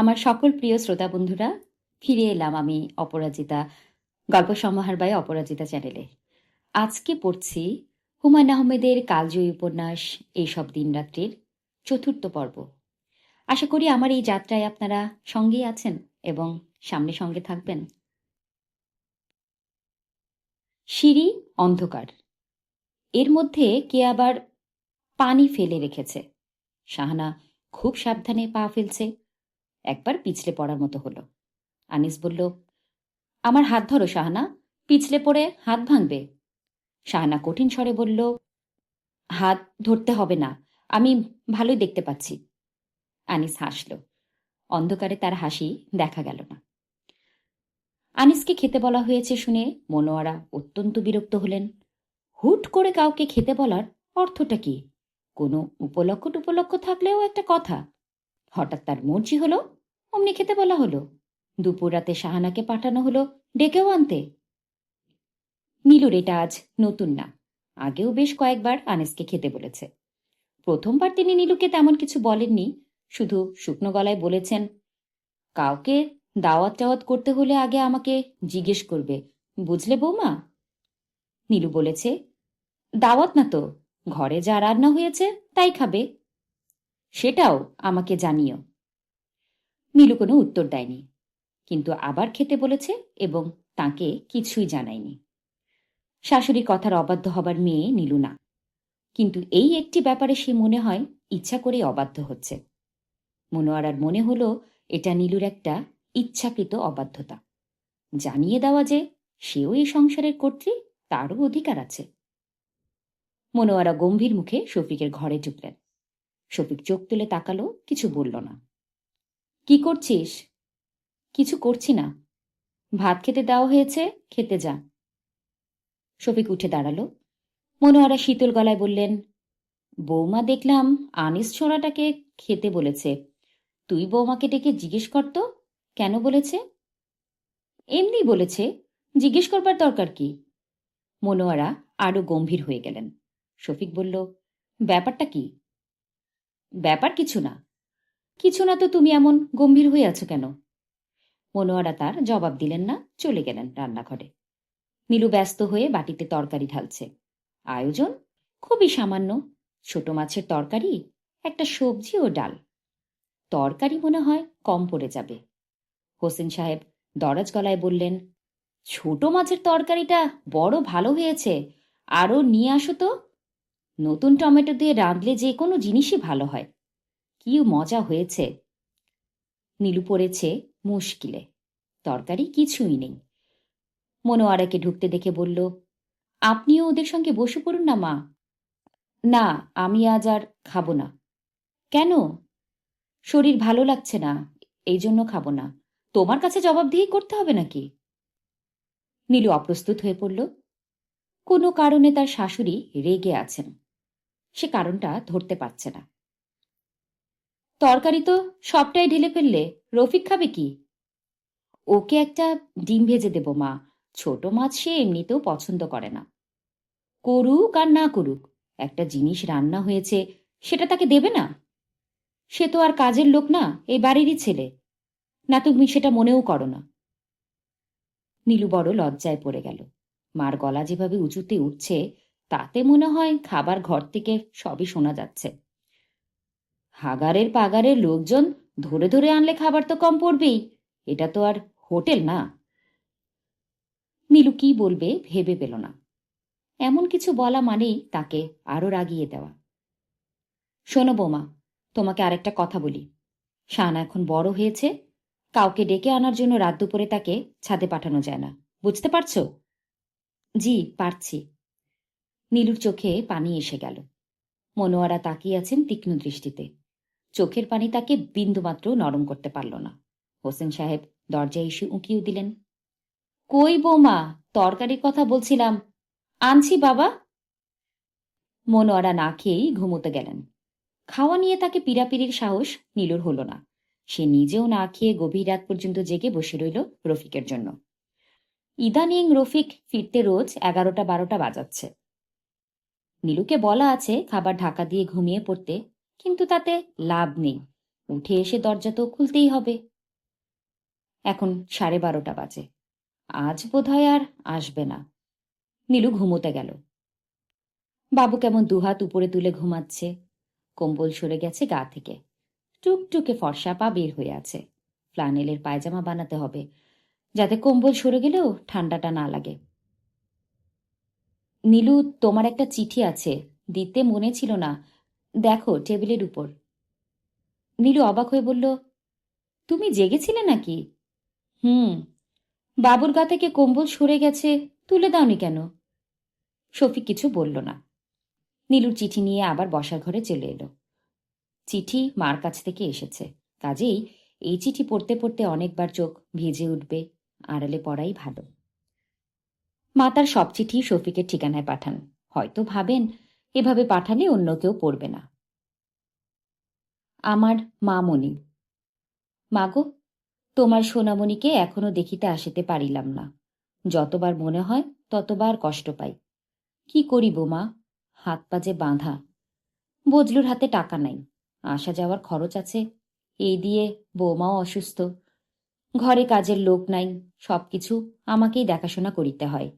আমার সকল প্রিয় শ্রোতা বন্ধুরা, ফিরে এলাম আমি অপরাজিতা, গল্প সমাহার বাই অপরাজিতা চ্যানেলে। আজকে পড়ছি হুমায়ুন আহমেদের কালজয়ী উপন্যাস, এইসব দিনরাত্রির চতুর্থ পর্ব। আশা করি আমার এই যাত্রায় আপনারা সঙ্গেই আছেন এবং সামনে সঙ্গে থাকবেন। সিঁড়ি অন্ধকার। এর মধ্যে কে আবার পানি ফেলে রেখেছে? শাহানা খুব সাবধানে পা ফেলছে। একবার পিছলে পড়ার মতো হলো। আনিস বলল, আমার হাত ধরো, শাহানা, পিছলে পড়ে হাত ভাঙবে। শাহানা কঠিন স্বরে বলল, হাত ধরতে হবে না, আমি ভালোই দেখতে পাচ্ছি। আনিস হাসল। অন্ধকারে তার হাসি দেখা গেল না। আনিসকে খেতে বলা হয়েছে শুনে মনোয়ারা অত্যন্ত বিরক্ত হলেন। হুট করে কাউকে খেতে বলার অর্থটা কি? কোনো উপলক্ষ টুপলক্ষ থাকলেও একটা কথা। হঠাৎ তার মর্জি হলো অমনি খেতে বলা হলো। দুপুর রাতে শাহানাকে পাঠানো হলো ডেকেও আনতে। নীলুর এটা আজ নতুন না। আগেও বেশ কয়েকবার আনেসকে খেতে বলেছে। প্রথমবার তিনি নীলুকে তেমন কিছু বলেননি, শুধু শুকনো গলায় বলেছেন, কাউকে দাওয়াত টাওয়াত করতে হলে আগে আমাকে জিজ্ঞেস করবে, বুঝলে বৌমা? নীলু বলেছে, দাওয়াত না তো, ঘরে যা রান্না হয়েছে তাই খাবে। সেটাও আমাকে জানিও। নীলু কোনো উত্তর দেয়নি। কিন্তু আবার খেতে বলেছে এবং তাকে কিছুই জানায়নি। শাশুড়ি কথার অবাধ্য হবার মেয়ে নীলু না। কিন্তু এই একটি ব্যাপারে সে মনে হয় ইচ্ছা করে অবাধ্য হচ্ছে। মনোয়ারার মনে হলো এটা নীলুর একটা ইচ্ছাকৃত অবাধ্যতা। জানিয়ে দেওয়া যে সেও এই সংসারের কর্ত্রী, তারও অধিকার আছে। মনোয়ারা গম্ভীর মুখে শফিকের ঘরে ঢুকলেন। শফিক চোখ তুলে তাকালো, কিছু বলল না। কি করছিস? কিছু করছি না। ভাত খেতে দেওয়া হয়েছে, খেতে যা। শফিক উঠে দাঁড়াল। মনোয়ারা শীতল গলায় বললেন, বৌমা দেখলাম আনিস ছোড়াটাকে খেতে বলেছে। তুই বৌমাকে ডেকে জিজ্ঞেস করত কেন বলেছে? এমনি বলেছে, জিজ্ঞেস করবার দরকার কি? মনোয়ারা আরও গম্ভীর হয়ে গেলেন। শফিক বলল, ব্যাপারটা কি? ব্যাপার কিছু না। কিছু না তো তুমি এমন গম্ভীর হয়ে আছো কেন? মনোয়ারা তার জবাব দিলেন না, চলে গেলেন রান্নাঘরে। নীলু ব্যস্ত হয়ে বাটিতে তরকারি ঢালছে। আয়োজন খুবই সামান্য, ছোট মাছের তরকারি, একটা সবজি ও ডাল। তরকারি মনে হয় কম পড়ে যাবে। হোসেন সাহেব দরাজ গলায় বললেন, ছোট মাছের তরকারিটা বড় ভালো হয়েছে। আরও নিয়ে আসো তো। নতুন টমেটো দিয়ে রাঁধলে যে কোনো জিনিসই ভালো হয়। কি মজা হয়েছে? নীলু পড়েছে মুশকিলে। তরকারি কিছুই নেই। মনোয়ারাকে ঢুকতে দেখে বলল, আপনিও ওদের সঙ্গে বসে পড়ুন না, মা। না, আমি আজ আর খাব না। কেন? শরীর ভালো লাগছে না, এই জন্য খাব না। তোমার কাছে জবাবদিহি করতে হবে নাকি? নীলু অপ্রস্তুত হয়ে পড়ল। কোনো কারণে তার শাশুড়ি রেগে আছেন। সে কারণটা ধরতে পারছে না। তরকারি তো সবটাই ঢেলে ফেললে রফিক খাবে কি? ওকে একটা ডিম ভেজে দেব, মা। ছোট মাছ সে এমনিতেও পছন্দ করে না। করুক আর না করুক, একটা জিনিস রান্না হয়েছে, সেটা তাকে দেবে না? সে তো আর কাজের লোক না এই বাড়িরই ছেলে। না তুমি সেটা মনেও করো না। নীলু বড় লজ্জায় পড়ে গেল। মার গলা যেভাবে উঁচুতে উঠছে, তাতে মনে হয় খাবার ঘর থেকে সবই শোনা যাচ্ছে। হাগারের পাগারের লোকজন ধরে ধরে আনলে খাবার তো কম পড়বেই। এটা তো আর হোটেল না। নীলু কি বলবে ভেবে পেল না। এমন কিছু বলা মানেই তাকে আরও রাগিয়ে দেওয়া। শোনো বোমা, তোমাকে আরেকটা কথা বলি। শাহানা এখন বড় হয়েছে। কাউকে ডেকে আনার জন্য রাত দুপুরে তাকে ছাদে পাঠানো যায় না। বুঝতে পারছ? জি, পারছি। নীলুর চোখে পানি এসে গেল। মনোয়ারা তাকিয়ে আছেন তীক্ষ্ণ দৃষ্টিতে। চোখের পানি তাকে বিন্দুমাত্র নরম করতে পারল না। হোসেন সাহেব দরজায় এসে উঁকিয়ে দিলেন, কই বৌমা, তরকারির কথা বলছিলাম। আনছি বাবা। মনোয়ারা না খেয়েই ঘুমোতে গেলেন। খাওয়া নিয়ে তাকে পিড়াপিড়ির সাহস নীলুর হলো না। সে নিজেও না খেয়ে গভীর রাত পর্যন্ত জেগে বসে রইল রফিকের জন্য। ইদানিং রফিক ফিরতে রোজ এগারোটা বারোটা বাজাচ্ছে। নীলুকে বলা আছে, খাবার ঢাকা দিয়ে ঘুমিয়ে পড়তে কিন্তু তাতে লাভ নেই। উঠে এসে দরজা তো খুলতেই হবে। এখন সাড়ে বারোটা বাজে। আজ বোধহয় আর আসবে না। নীলু ঘুমোতে গেল। বাবু কেমন দুহাত উপরে তুলে ঘুমাচ্ছে। কম্বল সরে গেছে গা থেকে। টুকটুকে ফর্সা পা বের হয়ে আছে। ফ্লানেলের পায়জামা বানাতে হবে। যাতে কম্বল সরে গেলেও ঠান্ডাটা না লাগে। নীলু, তোমার একটা চিঠি আছে। দিতে মনে ছিল না। দেখো, টেবিলের উপর। নীলু অবাক হয়ে বলল, তুমি জেগেছিলে নাকি? হুম। বাবুর গা থেকে কম্বল সরে গেছে, তুলে দাওনি কেন? শফিক কিছু বলল না। নীলুর চিঠি নিয়ে আবার বসার ঘরে চলে এলো। চিঠি মার কাছ থেকে এসেছে। কাজেই এই চিঠি পড়তে পড়তে অনেকবার চোখ ভিজে উঠবে, আড়ালে পড়াই ভালো। মা তার সব চিঠি শফিকের ঠিকানায় পাঠান। হয়তো ভাবেন এভাবে পাঠালে অন্য কেউ পড়বে না। আমার মামনি। মাগো, তোমার সোনামণিকে এখনও দেখিতে আসিতে পারিলাম না। যতবার মনে হয়, ততবার কষ্ট পাই। কি করিব মা? হাত পা যে বাঁধা। বজলুর হাতে টাকা নাই। আসা যাওয়ার খরচ আছে। এই দিয়ে বৌমাও অসুস্থ। ঘরে কাজের লোক নাই। সবকিছু আমাকেই দেখাশোনা করিতে হয়।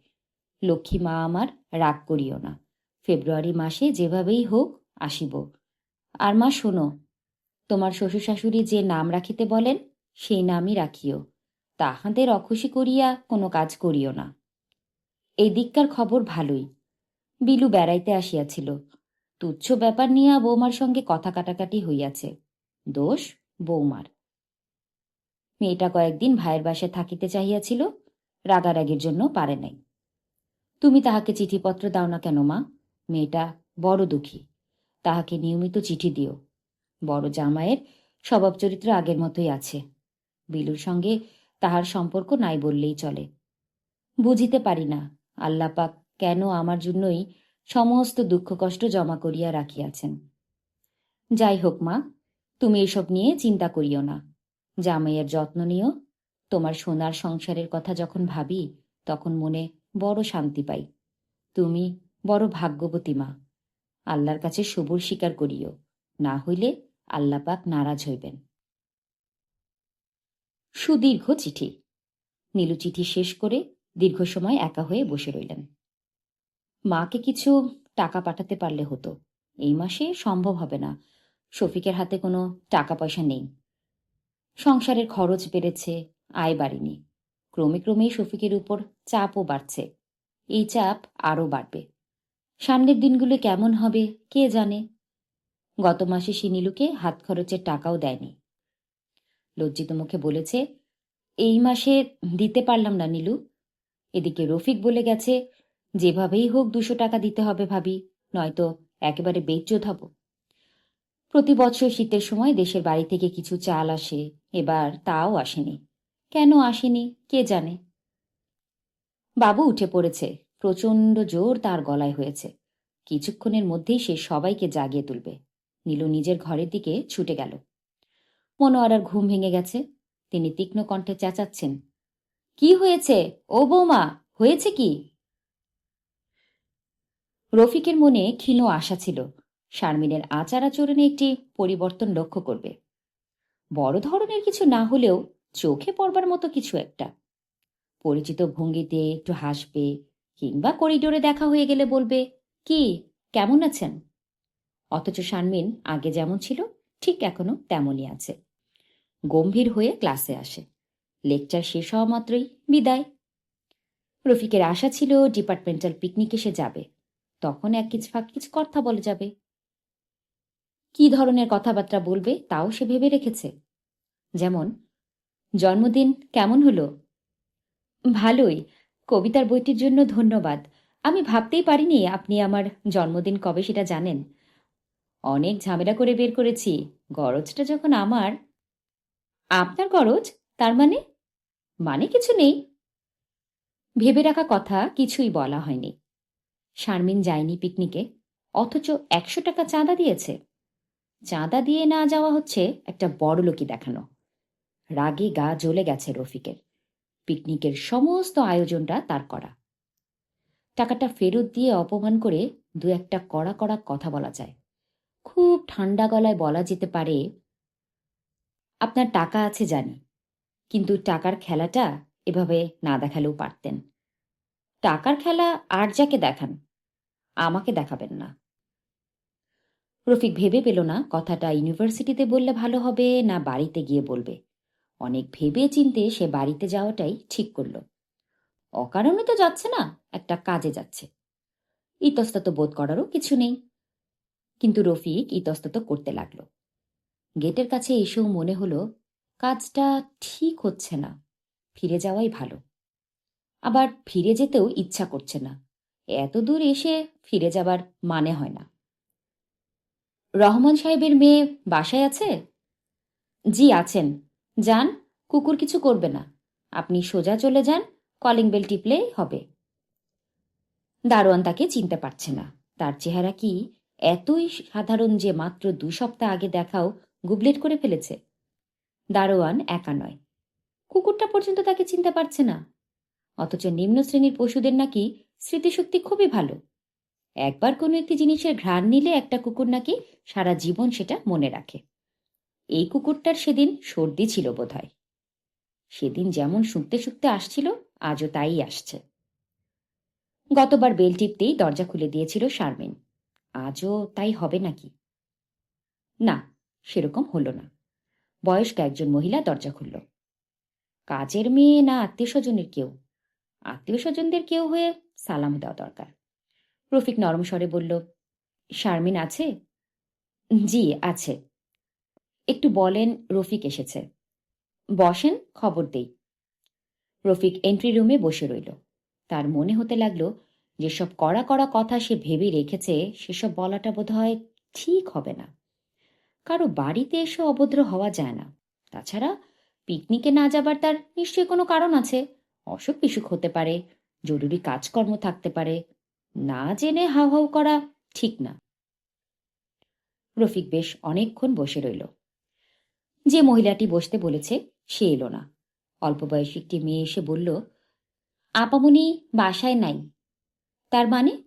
লক্ষ্মী মা আমার রাগ করিও না। ফেব্রুয়ারি মাসে যেভাবেই হোক আসিব। আর মা, শোনো, তোমার শ্বশুর শাশুড়ি যে নাম রাখিতে বলেন, সেই নামই রাখিও। তাহাদের অখুশি করিয়া কোনো কাজ করিও না। এই দিককার খবর ভালোই। বিলু বেড়াইতে আসিয়াছিল। তুচ্ছ ব্যাপার নিয়া বৌমার সঙ্গে কথা কাটাকাটি হইয়াছে। দোষ বৌমার। মেয়েটা কয়েকদিন ভাইয়ের বাসায় থাকিতে চাহিয়াছিল, রাগারাগির জন্য পারে নাই। তুমি তাহাকে চিঠিপত্র দাও না কেন মা? মেয়েটা বড় দুঃখী। তাহাকে নিয়মিত চিঠি দিও। বড় জামাইয়ের স্বভাব চরিত্র আগের মতোই আছে। বিলুর সঙ্গে তাহার সম্পর্ক নাই বললেই চলে। বুঝিতে পারি না, আল্লাপাক কেন আমার জন্যই সমস্ত দুঃখ কষ্ট জমা করিয়া রাখিয়াছেন। যাই হোক মা, তুমি এসব নিয়ে চিন্তা করিও না। জামাইয়ের যত্ন নিও। তোমার সোনার সংসারের কথা যখন ভাবি, তখন মনে বড় শান্তি পাই। তুমি বড় ভাগ্যবতী মা। আল্লাহর কাছে সবুর স্বীকার করিও, না হইলে আল্লাপাক নারাজ হইবেন। সুদীর্ঘ চিঠি। নীলু চিঠি শেষ করে দীর্ঘ সময় একা হয়ে বসে রইলেন। মাকে কিছু টাকা পাঠাতে পারলে হতো। এই মাসে সম্ভব হবে না। শফিকের হাতে কোনো টাকা পয়সা নেই। সংসারের খরচ বেড়েছে, আয় বাড়িনি। ক্রমে ক্রমেই শফিকের উপর চাপও বাড়ছে। এই চাপ আরও বাড়বে। সামনের দিনগুলো কেমন হবে, কে জানে? গত মাসে সে নীলুকে হাত খরচের টাকাও দেয়নি। লজ্জিত মুখে বলেছে, এই মাসে দিতে পারলাম না, নীলু। এদিকে রফিক বলে গেছে, যেভাবেই হোক দুশো টাকা দিতে হবে ভাবি, নয়তো একেবারে বেজ্জত হব। প্রতি বছর শীতের সময় দেশের বাড়ি থেকে কিছু চাল আসে, এবার তাও আসেনি। কেন আসেনি, কে জানে? বাবু উঠে পড়েছে। প্রচণ্ড জোর তার গলায় হয়েছে। কিছুক্ষণের মধ্যেই সে সবাইকে জাগিয়ে তুলবে। নীলু নিজের ঘরের দিকে ছুটে গেল। মনোয়ারার ঘুম ভেঙে গেছে। তিনি তীক্ষ্ণ কণ্ঠে চেঁচাচ্ছেন, কি হয়েছে? ও বৌমা, হয়েছে কি? রফিকের মনে ক্ষীণ আশা ছিল। শারমিনের আচার আচরণে একটি পরিবর্তন লক্ষ্য করবে। বড় ধরনের কিছু না হলেও চোখে পড়বার মতো কিছু একটা। পরিচিত ভঙ্গিতে একটু হাসবে কিংবা করিডোরে দেখা হয়ে গেলে বলবে, কি, কেমন আছেন? অথচ শারমিন আগে যেমন ছিল, ঠিক এখনও তেমনই আছে। গম্ভীর হয়ে ক্লাসে আসে। লেকচার শেষ হওয়া মাত্রই বিদায়। রফিকের আশা ছিল ডিপার্টমেন্টাল পিকনিকে সে যাবে। তখন এক কিছু ফাঁক কিছু কথা বলে যাবে। কি ধরনের কথাবার্তা বলবে তাও সে ভেবে রেখেছে। যেমন, জন্মদিন কেমন হলো? ভালোই। কবিতার বইটির জন্য ধন্যবাদ। আমি ভাবতেই পারিনি আপনি আমার জন্মদিন কবে সেটা জানেন। অনেক ঝামেলা করে বের করেছি। গরজটা যখন আমার। আপনার গরজ? তার মানে? মানে কিছু নেই। ভেবে রাখা কথা, কিছুই বলা হয়নি। শারমিন যায়নি পিকনিকে, অথচ একশো টাকা চাঁদা দিয়েছে। চাঁদা দিয়ে না যাওয়া হচ্ছে একটা বড় লোকই দেখানো। রাগে গা জ্বলে গেছে রফিকের। পিকনিকের সমস্ত আয়োজনটা তার করা। টাকাটা ফেরত দিয়ে অপমান করে দু একটা কড়া কড়া কথা বলা যায়। খুব ঠান্ডা গলায় বলা যেতে পারে, আপনার টাকা আছে জানি, কিন্তু টাকার খেলাটা এভাবে না দেখালেও পারতেন। টাকার খেলা আর যাকে দেখান, আমাকে দেখাবেন না। রফিক ভেবে পেল না কথাটা ইউনিভার্সিটিতে বললে ভালো হবে না বাড়িতে গিয়ে বলবে। অনেক ভেবে চিনতে সে বাড়িতে যাওয়াটাই ঠিক করল। অকারণে তো যাচ্ছে না, একটা কাজে যাচ্ছে। ইতস্তত বোধ করারও কিছু নেই। কিন্তু রফিক ইতস্তত করতে লাগল। গেটের কাছে এসেও মনে হলো, কাজটা ঠিক হচ্ছে না, ফিরে যাওয়াই ভালো। আবার ফিরে যেতেও ইচ্ছা করছে না, এত দূর এসে ফিরে যাবার মানে হয় না। রহমান সাহেবের মেয়ে বাসায় আছে? জি, আছেন। যান, কুকুর কিছু করবে না। আপনি সোজা চলে যান কলিং বেল টিপলেই হবে। দারোয়ান তাকে চিনতে পারছে না। তার চেহারা কি এতই সাধারণ যে মাত্র দু সপ্তাহ আগে দেখাও গুবলেট করে ফেলেছে? দারোয়ান একা নয়। কুকুরটা পর্যন্ত তাকে চিনতে পারছে না। অথচ নিম্ন শ্রেণির পশুদের নাকি স্মৃতিশক্তি খুবই ভালো। একবার কোনো একটি জিনিসের ঘ্রাণ নিলে একটা কুকুর নাকি সারা জীবন সেটা মনে রাখে। এই কুকুরটার সেদিন সর্দি ছিল বোধহয়। সেদিন যেমন শুকতে শুকতে আসছিল, আজও তাই আসছে। গতবার বেল টিপতেই দরজা খুলে দিয়েছিল শারমিন। আজও তাই হবে নাকি? না, সেরকম হলো না। বয়স্ক একজন মহিলা দরজা খুলল। কাজের মেয়ে না আত্মীয় স্বজনের কেউ? আত্মীয় স্বজনদের কেউ হয়ে সালাম দেওয়া দরকার। রফিক নরম স্বরে বলল, শারমিন আছে? জি, আছে। একটু বলেন, রফিক এসেছে। বসেন, খবর দেই। রফিক এন্ট্রি রুমে বসে রইল। তার মনে হতে লাগল, যেসব কড়া কড়া কথা সে ভেবে রেখেছে, সেসব বলাটা বোধ হয় ঠিক হবে না। কারও বাড়িতে এসে অভদ্র হওয়া যায় না। তাছাড়া পিকনিকে না যাবার তার নিশ্চয়ই কোনো কারণ আছে। অসুখ বিসুখ হতে পারে, জরুরি কাজকর্ম থাকতে পারে। না জেনে হাউ হাউ করা ঠিক না। রফিক বেশ অনেকক্ষণ বসে রইল। যে মহিলাটি বসতে বলেছে, সে এলো না। অল্প বয়সী একটি মেয়ে এসে বলল, আপামনি বাসায় নাই। তার মানে?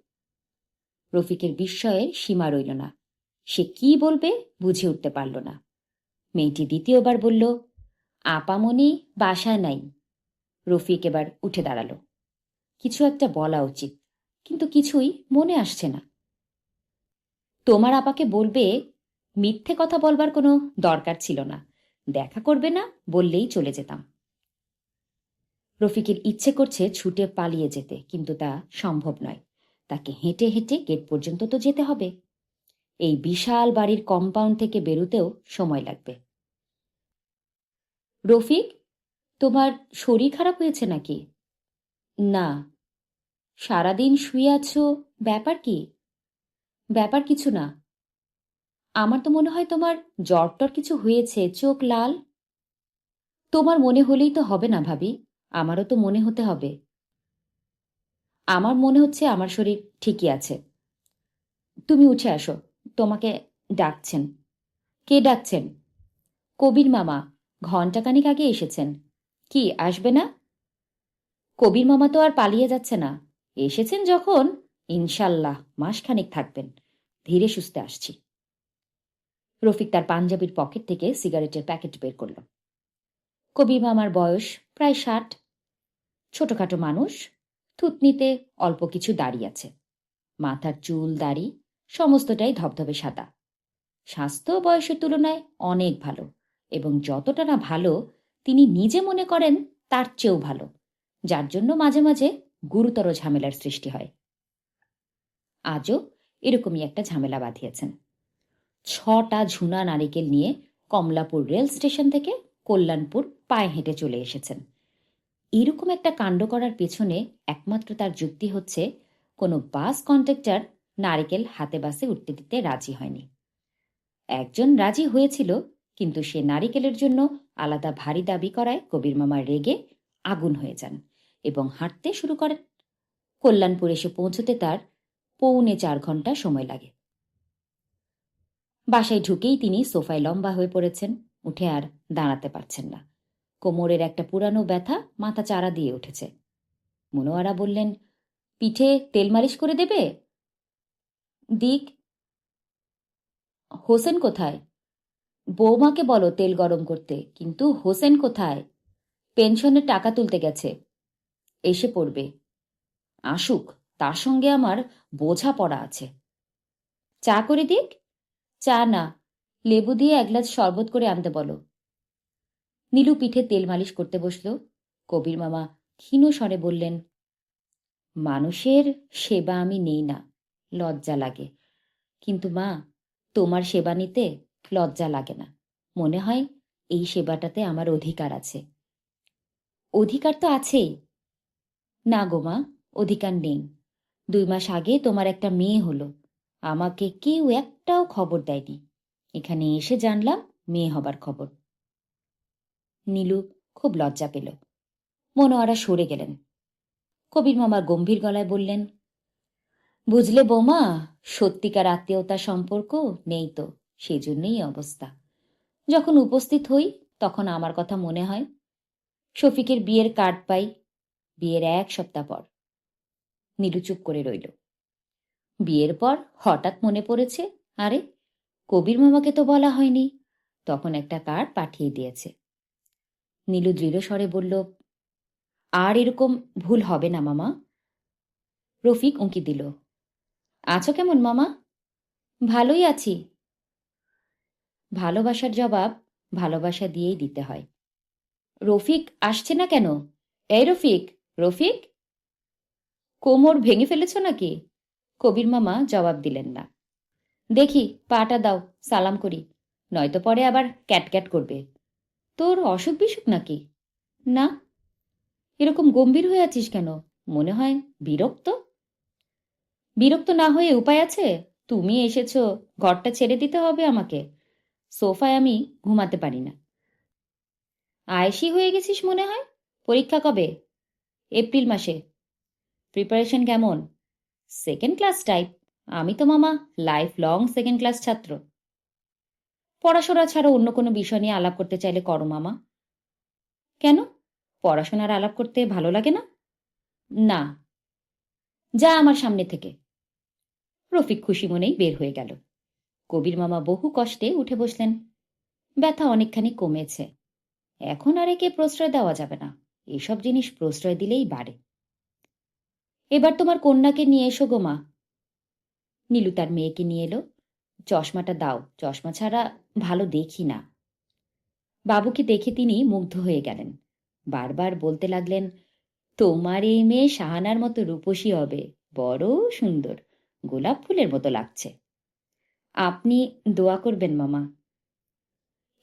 রফিকের বিস্ময়ের সীমা রইল না। সে কি বলবে বুঝে উঠতে পারল না। মেয়েটি দ্বিতীয়বার বলল, আপামনি বাসায় নাই। রফিক এবার উঠে দাঁড়াল। কিছু একটা বলা উচিত, কিন্তু কিছুই মনে আসছে না। তোমার আপাকে বলবে মিথ্যে কথা বলবার কোনো দরকার ছিল না। দেখা করবে না বললেই চলে যেতাম। রফিকের ইচ্ছে করছে ছুটে পালিয়ে যেতে, কিন্তু তা সম্ভব নয়। তাকে হেঁটে হেঁটে গেট পর্যন্ত তো যেতে হবে। এই বিশাল বাড়ির কম্পাউন্ড থেকে বেরোতেও সময় লাগবে। রফিক, তোমার শরীর খারাপ হয়েছে নাকি? না। সারাদিন শুয়ে আছো? ব্যাপার কি? ব্যাপার কিছু না। আমার তো মনে হয় তোমার জ্বর টর কিছু হয়েছে, চোখ লাল। তোমার মনে হলেই তো হবে না ভাবি, আমারও তো মনে হতে হবে। আমার মনে হচ্ছে আমার শরীর ঠিকই আছে। তুমি উঠে আসো, তোমাকে ডাকছেন। কে ডাকছেন? কবির মামা, ঘণ্টাখানিক আগে এসেছেন। কি, আসবে না? কবির মামা তো আর পালিয়ে যাচ্ছে না। এসেছেন যখন? ইনশাল্লাহ, মাসখানিক থাকবেন। ধীরে সুস্থে আসছি। রফিক তার পাঞ্জাবির পকেট থেকে সিগারেটের প্যাকেট বের করল। কবির মামার বয়স প্রায় ষাট। ছোটখাটো মানুষ, থুতনিতে অল্প কিছু দাড়ি আছে। মাথার চুল, দাড়ি সমস্তটাই ধবধবে সাদা। স্বাস্থ্য বয়সের তুলনায় অনেক ভালো এবং যতটা না ভালো তিনি নিজে মনে করেন তার চেয়েও ভালো, যার জন্য মাঝে মাঝে গুরুতর ঝামেলার সৃষ্টি হয়। আজও এরকমই একটা ঝামেলা বাঁধিয়েছেন। ছটা ঝুনা নারিকেল নিয়ে কমলাপুর রেল স্টেশন থেকে কল্যাণপুর পায়ে হেঁটে চলে এসেছেন। এরকম একটা কাণ্ড করার পেছনে একমাত্র তার যুক্তি হচ্ছে, কোনো বাস কন্ট্রাক্টর নারিকেল হাতে বাসে উঠতে দিতে রাজি হয়নি। একজন রাজি হয়েছিল, কিন্তু সে নারিকেলের জন্য আলাদা ভারী দাবি করায় কবির মামা রেগে আগুন হয়ে যান এবং হাঁটতে শুরু করেন। কল্যাণপুর এসে পৌঁছতে তার পৌনে চার ঘণ্টা সময় লাগে। বাসায় ঢুকেই তিনি সোফায় লম্বা হয়ে পড়েছেন, উঠে আর দাঁড়াতে পারছেন না। কোমরের একটা পুরানো ব্যথা মাথা চারা দিয়ে উঠেছে। মনোয়ারা বললেন, পিঠে তেল মালিশ করে দেবে? দিক, হোসেন কোথায়? বৌমাকে বলো তেল গরম করতে, কিন্তু হোসেন কোথায়? পেনশনের টাকা তুলতে গেছে, এসে পড়বে। আসুক, তার সঙ্গে আমার বোঝা পড়া আছে। চা করে দিক চা না, লেবু দিয়ে এক গ্লাস শরবত করে আনতে বলো। নীলু পিঠে তেল মালিশ করতে বসল। কবির মামা ক্ষীণ স্বরে বললেন, মানুষের সেবা আমি নেই না, লজ্জা লাগে। কিন্তু মা, তোমার সেবা নিতে লজ্জা লাগে না। মনে হয় এই সেবাটাতে আমার অধিকার আছে। অধিকার তো আছেই। না গো মা, অধিকার নেই। দুই মাস আগে তোমার একটা মেয়ে হলো। আমাকে কেউ একটাও খবর দেয়নি। এখানে এসে জানলাম মেয়ে হবার খবর। নীলু খুব লজ্জা পেল। মনোয়ারা সরে গেলেন। কবির মামা গম্ভীর গলায় বললেন, বুঝলে বৌমা, সত্যিকার আত্মীয়তা সম্পর্ক নেই তো, সেজন্যই এই অবস্থা। যখন উপস্থিত হই, তখন আমার কথা মনে হয়। শফিকের বিয়ের কার্ড পাই, বিয়ের এক সপ্তাহ পর। নীলু চুপ করে রইল। বিয়ের পর হঠাৎ মনে পড়েছে, আরে, কবির মামাকে তো বলা হয়নি। তখন একটা কার্ড পাঠিয়ে দিয়েছে। নীলু দৃঢ় স্বরে বলল, আর এরকম ভুল হবে না মামা। রফিক উঁকি দিল, আছো কেমন মামা? ভালোই আছি। ভালোবাসার জবাব ভালোবাসা দিয়েই দিতে হয়। রফিক আসছে না কেন? এই রফিক রফিক? কোমর ভেঙে ফেলেছ নাকি? কবির মামা জবাব দিলেন না। দেখি, পাটা দাও, সালাম করি। নয়তো পরে আবার ক্যাটক্যাট করবে। তোর অসুখ বিসুখ নাকি? না। এরকম গম্ভীর হয়ে আছিস কেন? মনে হয় বিরক্ত? বিরক্ত না হয়ে উপায় আছে? তুমি এসেছ, ঘরটা ছেড়ে দিতে হবে আমাকে। সোফায় আমি ঘুমাতে পারি না। আয়েসি হয়ে গেছিস মনে হয়? পরীক্ষা কবে? এপ্রিল মাসে। প্রিপারেশন কেমন? সেকেন্ড ক্লাস টাইপ আমি তো মামা লাইফ লং সেকেন্ড ক্লাস ছাত্র। পড়াশোনা ছাড়া অন্য কোনো বিষয় নিয়ে আলাপ করতে চাইলে করো মামা। কেন? পড়াশোনার আলাপ করতে ভালো লাগে না? না। যা আমার সামনে থেকে। রফিক খুশি মনেই বের হয়ে গেল। কবির মামা বহু কষ্টে উঠে বসলেন। ব্যথা অনেকখানি কমেছে। এখন আর একে প্রশ্রয় দেওয়া যাবে না। এসব জিনিস প্রশ্রয় দিলেই বাড়ে। এবার তোমার কন্যাকে নিয়ে এসো গো মা। নীলু তার মেয়েকে নিয়ে এলো। চশমাটা দাও, চশমা ছাড়া ভালো দেখি না। বাবুকে দেখে তিনি মুগ্ধ হয়ে গেলেন। বারবার বলতে লাগলেন, তোমার এই মেয়ে সাহানার মতো রূপসী হবে, বড় সুন্দর, গোলাপ ফুলের মতো লাগছে। আপনি দোয়া করবেন মামা।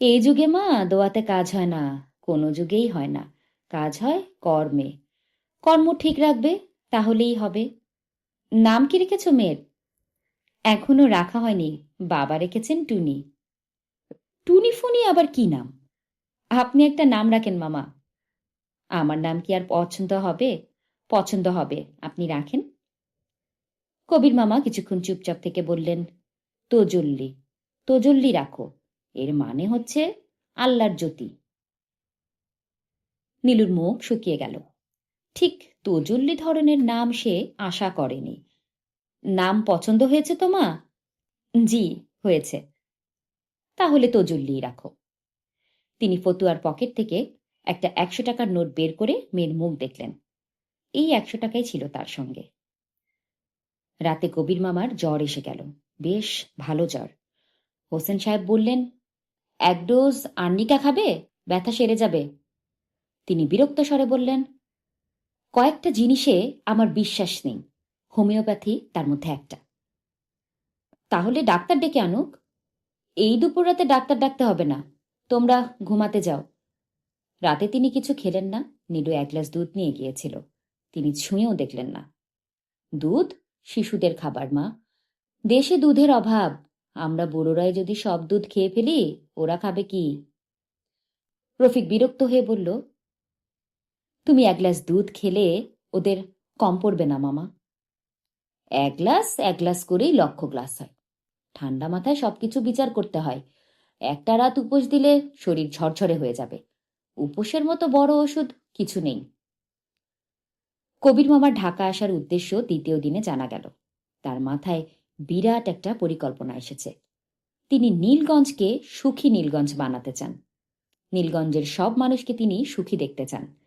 এই যুগে মা দোয়াতে কাজ হয় না, কোনো যুগেই হয় না। কাজ হয় কর্মে। কর্ম ঠিক রাখবে তাহলেই হবে। নাম কি রেখেছ মেয়ের? এখনও রাখা হয়নি। বাবা রেখেছেন টুনি। টুনি ফুনি আবার কি নাম? আপনি একটা নাম রাখেন, মামা। আমার নাম কি আর পছন্দ হবে? পছন্দ হবে। আপনি রাখেন। কবির মামা কিছুক্ষণ চুপচাপ থেকে বললেন, তোজল্লি তোজল্লি রাখো। এর মানে হচ্ছে আল্লাহর জ্যোতি। নীলুর মুখ শুকিয়ে গেল। ঠিক তোজল্লি ধরনের নাম সে আশা করেনি। নাম পছন্দ হয়েছে তো মা? জি, হয়েছে। তাহলে তোজল্লি রাখো। তিনি ফতুয়ার পকেট থেকে একটা একশো টাকার নোট বের করে মেয়ের মুখ দেখলেন। এই একশো টাকাই ছিল তার সঙ্গে। রাতে কবির মামার জ্বর এসে গেল। বেশ ভালো জ্বর। হোসেন সাহেব বললেন, এক ডোজ আর্নিকা খাবে? ব্যথা সেরে যাবে? তিনি বিরক্ত স্বরে বললেন কয়েকটা জিনিসে আমার বিশ্বাস নেই। হোমিওপ্যাথি তার মধ্যে একটা। তাহলে ডাক্তার ডেকে আনুক। এই দুপুর রাতে ডাক্তার ডাকতে হবে না। তোমরা ঘুমাতে যাও। রাতে তিনি কিছু খেলেন না। নীলু এক গ্লাস দুধ নিয়ে গিয়েছিল। তিনি ছুঁয়েও দেখলেন না। দুধ? শিশুদের খাবার, মা। দেশে দুধের অভাব। আমরা বুড়োরাই যদি সব দুধ খেয়ে ফেলি, ওরা খাবে কি? রফিক বিরক্ত হয়ে বলল তুমি এক গ্লাস দুধ খেলে ওদের কম পড়বে না, মামা। এক গ্লাস এক গ্লাস করেই লক্ষ গ্লাস হয়। ঠান্ডা মাথায় সবকিছু বিচার করতে হয়। একটা রাত উপোস দিলে শরীর ঝরঝরে হয়ে যাবে। উপোসের মতো বড় ওষুধ কিছু নেই। কবির মামার ঢাকা আসার উদ্দেশ্য দ্বিতীয় দিনে জানা গেল। তার মাথায় বিরাট একটা পরিকল্পনা এসেছে। তিনি নীলগঞ্জকে সুখী নীলগঞ্জ বানাতে চান। নীলগঞ্জের সব মানুষকে তিনি সুখী দেখতে চান।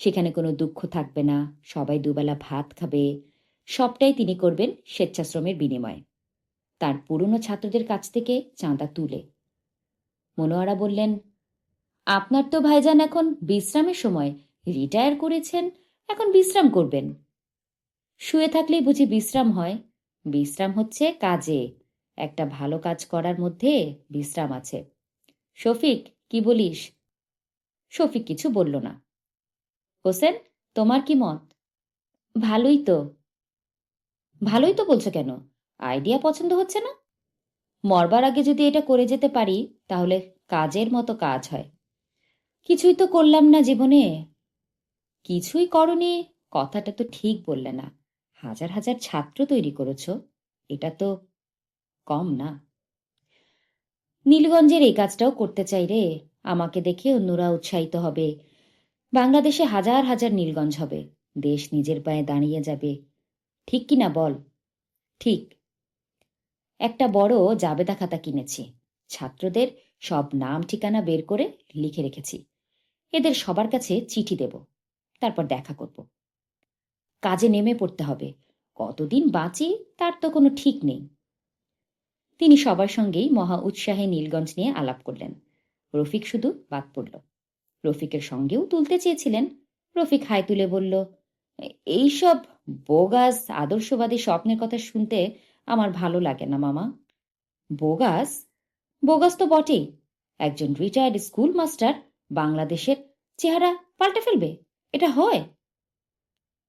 সেখানে কোনো দুঃখ থাকবে না, সবাই দুবেলা ভাত খাবে, সবটাই তিনি করবেন স্বেচ্ছাশ্রমের বিনিময়ে। তার পুরনো ছাত্রদের কাছ থেকে চাঁদা তুলে। মনোয়ারা বললেন, আপনার তো ভাইজান এখন বিশ্রামের সময়, রিটায়ার করেছেন, এখন বিশ্রাম করবেন। শুয়ে থাকলেই বুঝি বিশ্রাম হয়। বিশ্রাম হচ্ছে কাজে, একটা ভালো কাজ করার মধ্যে বিশ্রাম আছে। শফিক, কি বলিস? শফিক কিছু বলল না। হোসেন, তোমার কি মত? ভালোই তো। ভালোই তো বলছো কেন? আইডিয়া পছন্দ হচ্ছে না? মরবার আগে যদি এটা করে যেতে পারি, তাহলে কাজের মতো কাজ হয়। কিছুই তো করলাম না জীবনে। কিছুই করনি, কথাটা তো ঠিক বললে না। হাজার হাজার ছাত্র তৈরি করেছ, এটা তো কম না। নীলগঞ্জের এই কাজটাও করতে চাই রে, আমাকে দেখে অন্যরা উৎসাহিত হবে। বাংলাদেশে হাজার হাজার নীলগঞ্জ হবে। দেশ নিজের পায়ে দাঁড়িয়ে যাবে। ঠিক কি না বল? ঠিক। একটা বড় জাবেদা খাতা কিনেছি। ছাত্রদের সব নাম, ঠিকানা বের করে লিখে রেখেছি। এদের সবার কাছে চিঠি দেব। তারপর দেখা করব। কাজে নেমে পড়তে হবে। কতদিন বাঁচি, তার তো কোনো ঠিক নেই। তিনি সবার সঙ্গেই মহা উৎসাহে নীলগঞ্জ নিয়ে আলাপ করলেন। রফিক শুধু বাদ পড়ল। রফিকের সঙ্গেও তুলতে চেয়েছিলেন। রফিক হাই তুলে বলল, এইসব বোগাস আদর্শবাদী স্বপ্নের কথা শুনতে আমার ভালো লাগে না, মামা। বোগাস? বোগাস তো বটেই। একজন রিটায়ার্ড স্কুল মাস্টার বাংলাদেশের চেহারা পাল্টে ফেলবে, এটা হয়?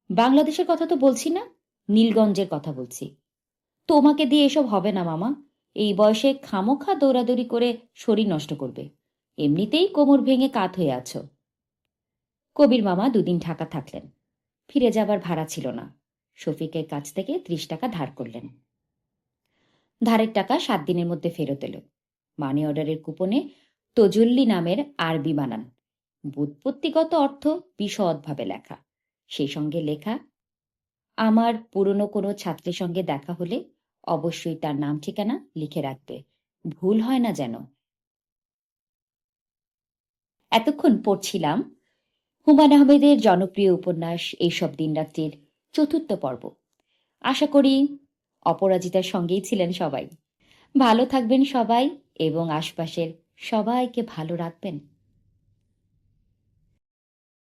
বাংলাদেশের কথা তো বলছি না, নীলগঞ্জের কথা বলছি। তোমাকে দিয়ে এসব হবে না, মামা। এই বয়সে খামোখা দৌড়াদৌড়ি করে শরীর নষ্ট করবে। এমনিতেই কোমর ভেঙে কাত হয়ে আছো। কবির মামা দুদিন ঢাকা থাকলেন। ফিরে যাবার ভাড়া ছিল না। শফিকের কাছ থেকে ত্রিশ টাকা ধার করলেন। ধারের টাকা সাত দিনের মধ্যে ফেরত এলো। মানি অর্ডারের কুপনে তজল্লি নামের আরবি বানান। বুৎপত্তিগত অর্থ বিশদভাবে লেখা। সেই সঙ্গে লেখা, আমার পুরনো কোনো ছাত্রের সঙ্গে দেখা হলে অবশ্যই তার নাম ঠিকানা লিখে রাখবে। ভুল হয় না যেন। এতক্ষণ পড়ছিলাম হুমায়ুন আহমেদের জনপ্রিয় উপন্যাস এইসব দিনরাত্রির চতুর্থ পর্ব। আশা করি অপরাজিতার সঙ্গেই ছিলেন সবাই। ভালো থাকবেন সবাই এবং আশপাশের সবাইকে ভালো রাখবেন।